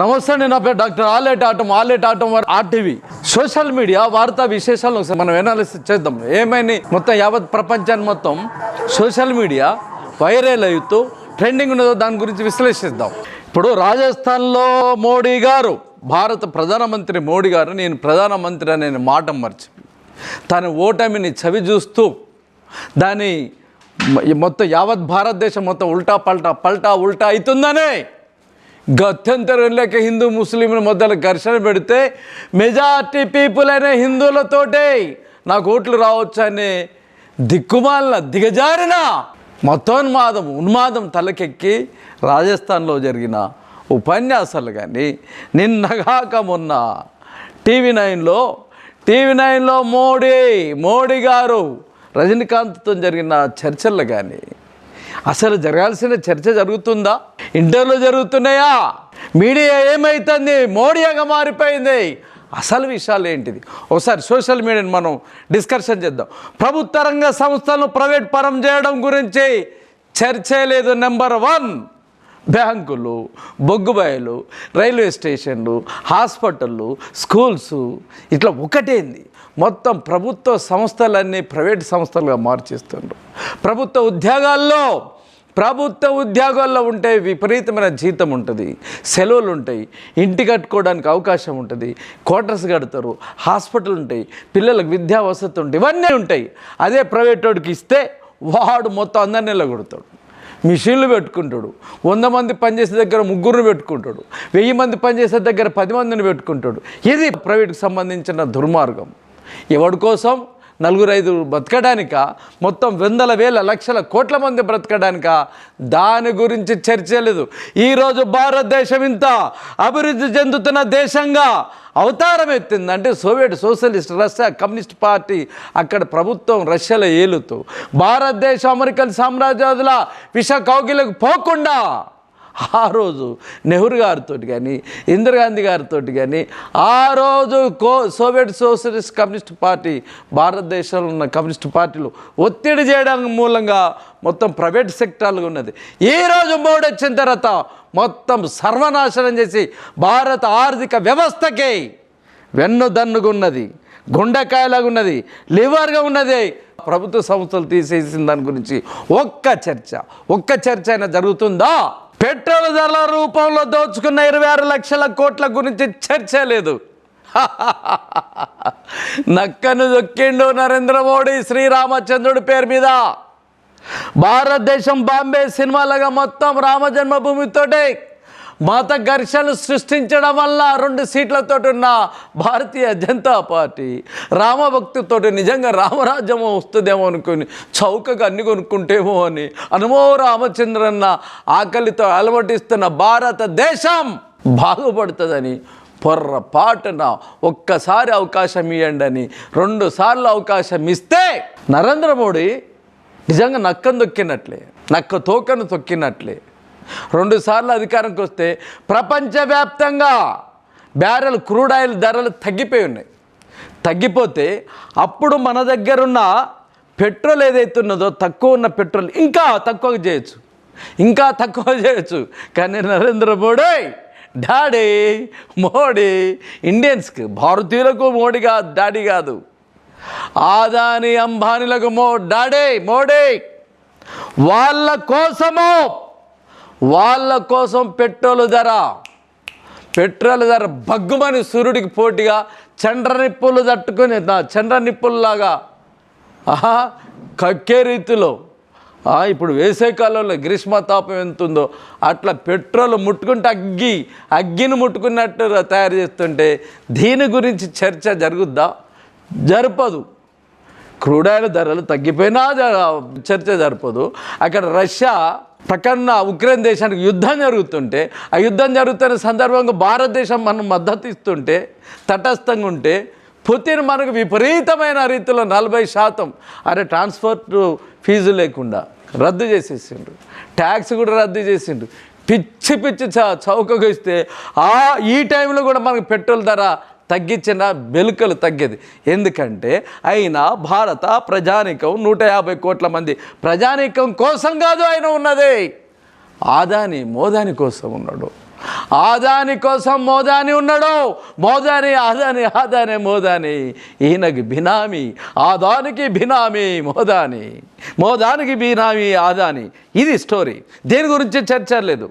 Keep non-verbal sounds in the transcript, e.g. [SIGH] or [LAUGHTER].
నమస్తే అండి నా పేరు డాక్టర్ ఆలేట్ ఆటం ఆలేట్ ఆటం వారు ఆర్టీవీ. సోషల్ మీడియా వార్తా విశేషాలను మనం ఎనాలిసిస్ చేద్దాం. ఏమైంది? మొత్తం యావత్ ప్రపంచాన్ని మొత్తం సోషల్ మీడియా వైరల్ అవుతూ ట్రెండింగ్ ఉన్నదో దాని గురించి విశ్లేషిద్దాం. ఇప్పుడు రాజస్థాన్లో మోడీ గారు భారత ప్రధానమంత్రి మోడీ గారు నేను ప్రధానమంత్రి అనే మాట మర్చి తన ఓటమిని చవి చూస్తూ దాని మొత్తం యావత్ భారతదేశం మొత్తం ఉల్టా పల్టా పల్టా ఉల్టా అవుతుందనే గత్యంతరం లేక హిందూ ముస్లింల మధ్యలో ఘర్షణ పెడితే మెజార్టీ పీపుల్ అనే హిందువులతోటే నాకు ఓట్లు రావచ్చు అనే దిక్కుమాలిన దిగజారిన మతోన్మాదం ఉన్మాదం తలకెక్కి రాజస్థాన్లో జరిగిన ఉపన్యాసాలు కానీ నిన్నగాక మొన్న టీవీ నైన్లో టీవీ నైన్లో మోడీ మోడీ గారు రజనీకాంత్తో జరిగిన చర్చలు కానీ అసలు జరగాల్సిన చర్చ జరుగుతుందా? ఇంటర్లో జరుగుతున్నాయా? మీడియా ఏమవుతుంది మోడీగా మారిపోయింది. అసలు విషయాలు ఏంటిది? ఒకసారి సోషల్ మీడియాని మనం డిస్కషన్ చేద్దాం. ప్రభుత్వ రంగ సంస్థలను ప్రైవేట్ పరం చేయడం గురించి చర్చే లేదు నెంబర్ వన్. బ్యాంకులు బొగ్గుబాయలు రైల్వే స్టేషన్లు హాస్పిటళ్ళు స్కూల్స్ ఇట్లా ఒకటేంది మొత్తం ప్రభుత్వ సంస్థలన్నీ ప్రైవేట్ సంస్థలుగా మార్చేస్తుండ్రు. ప్రభుత్వ ఉద్యోగాల్లో ప్రభుత్వ ఉద్యోగాల్లో ఉంటే విపరీతమైన జీతం ఉంటుంది సెలవులు ఉంటాయి ఇంటి కట్టుకోవడానికి అవకాశం ఉంటుంది క్వార్టర్స్ కడతారు హాస్పిటల్ ఉంటాయి పిల్లలకు విద్యా వసతి ఉంటాయి ఇవన్నీ ఉంటాయి. అదే ప్రైవేట్ వాడికి ఇస్తే వాడు మొత్తం అందరినీ నిలగొడతాడు. మిషన్లు పెట్టుకుంటాడు వంద మంది పనిచేసే దగ్గర ముగ్గురు పెట్టుకుంటాడు వెయ్యి మంది పనిచేసే దగ్గర పది మందిని పెట్టుకుంటాడు. ఇది ప్రైవేట్కి సంబంధించిన దుర్మార్గం. ఎవడి కోసం? నలుగురు ఐదు బ్రతకడానిక? మొత్తం వందల వేల లక్షల కోట్ల మంది బ్రతకడానిక? దాని గురించి చర్చ లేదు. ఈరోజు భారతదేశం ఇంత అభివృద్ధి చెందుతున్న దేశంగా అవతారం ఎత్తిందంటే Soviet socialist Russia communist party అక్కడ ప్రభుత్వం రష్యాలో ఏలుతూ భారతదేశం అమెరికన్ సామ్రాజ్యాదుల విష కౌగిలకు పోకుండా ఆ రోజు నెహ్రూ గారితో కానీ ఇందిరాగాంధీ గారితో కానీ ఆ రోజు కో సోవియట్ సోషలిస్ట్ కమ్యూనిస్ట్ పార్టీ భారతదేశంలో ఉన్న కమ్యూనిస్ట్ పార్టీలు ఒత్తిడి చేయడానికి మూలంగా మొత్తం ప్రైవేట్ సెక్టార్లుగా ఉన్నది. ఈరోజు రోజు మోడీ వచ్చిన తర్వాత మొత్తం సర్వనాశనం చేసి భారత ఆర్థిక వ్యవస్థకి వెన్నుదన్నుగా ఉన్నది. గుండెకాయలాగా ఉన్నది. లివర్గా ఉన్నది. ప్రభుత్వ సంస్థలు తీసేసిన దాని గురించి ఒక్క చర్చ ఒక్క చర్చ అయినా జరుగుతుందా? పెట్రోల్ ధరల రూపంలో దోచుకున్న ఇరవై ఆరు లక్షల కోట్ల గురించి చర్చ లేదు. [LAUGHS] నక్కను దొక్కిండు నరేంద్ర మోడీ శ్రీరామచంద్రుడి పేరు మీద. భారతదేశం బాంబే సినిమాలుగా మొత్తం రామ జన్మభూమితోటే మత ఘర్షణలు సృష్టించడం వల్ల రెండు సీట్లతో ఉన్న భారతీయ జనతా పార్టీ రామభక్తితో నిజంగా రామరాజ్యం వస్తుందేమో అనుకుని చౌకగా అన్ని కొనుక్కుంటేమో అని అనుమో రామచంద్రన్న ఆకలితో అలమటిస్తున్న భారతదేశం బాగుపడుతుందని పొర్రపాటున ఒక్కసారి అవకాశం ఇవ్వండి అని రెండు సార్లు అవకాశం ఇస్తే నరేంద్ర మోడీ నిజంగా నక్కను తొక్కినట్లే. నక్క తోకను తొక్కినట్లే. రెండుసార్లు అధికారంకి వస్తే ప్రపంచవ్యాప్తంగా బ్యారెల్ క్రూడ్ ఆయిల్ ధరలు తగ్గిపోయి ఉన్నాయి. తగ్గిపోతే అప్పుడు మన దగ్గరున్న పెట్రోల్ ఏదైతే ఉన్నదో తక్కువ ఉన్న పెట్రోల్ ఇంకా తక్కువ చేయొచ్చు. ఇంకా తక్కువ చేయొచ్చు. కానీ నరేంద్ర మోడీ డాడీ మోడీ ఇండియన్స్కి భారతీయులకు మోడీ కాదు డాడీ కాదు. ఆదాని అంబానీలకు మో డాడీ మోడీ వాళ్ళ కోసము వాళ్ళ కోసం పెట్రోల్ ధర. పెట్రోల్ ధర భగ్గుమని సూర్యుడికి పోటీగా చండ్ర నిప్పులు తట్టుకుని చండ్ర నిప్పుల్లాగా. ఆహా కక్కే రీతిలో. ఇప్పుడు వేసే కాలంలో గ్రీష్మ తాపం ఎంత ఉందో అట్లా పెట్రోల్ ముట్టుకుంటే అగ్గి అగ్గిని ముట్టుకున్నట్టు తయారు చేస్తుంటే దీని గురించి చర్చ జరుగుద్దా? జరపదు. క్రూడాయిల ధరలు తగ్గిపోయినా చర్చ జరపదు. అక్కడ రష్యా ప్రకన్న ఉక్రెయిన్ దేశానికి యుద్ధం జరుగుతుంటే ఆ యుద్ధం జరుగుతున్న సందర్భంగా భారతదేశం మనం మద్దతు ఇస్తుంటే తటస్థంగా ఉంటే పుతిన్ మనకు విపరీతమైన రీతిలో నలభై శాతం అరే ట్రాన్స్పోర్ట్ ఫీజు లేకుండా రద్దు చేసేసిండు ట్యాక్స్ కూడా రద్దు చేసిండు పిచ్చి పిచ్చి చ చౌకగా ఇస్తే ఆ ఈ టైంలో కూడా మనకు పెట్రోల్ ధర తగ్గించిన బెలుకలు తగ్గేది. ఎందుకంటే అయినా భారత ప్రజానికం నూట యాభై కోట్ల మంది ప్రజానికం కోసం కాదు ఆయన ఉన్నది. ఆదాని మోదాని కోసం ఉన్నాడు. ఆదాని కోసం మోదాని ఉన్నాడు. మోదాని ఆదాని ఆదాని మోదాని. ఈయనకి బినామీ ఆదానికి బినామీ మోదాని. మోదానికి బినామీ ఆదాని. ఇది స్టోరీ దేని గురించి చర్చ లేదు.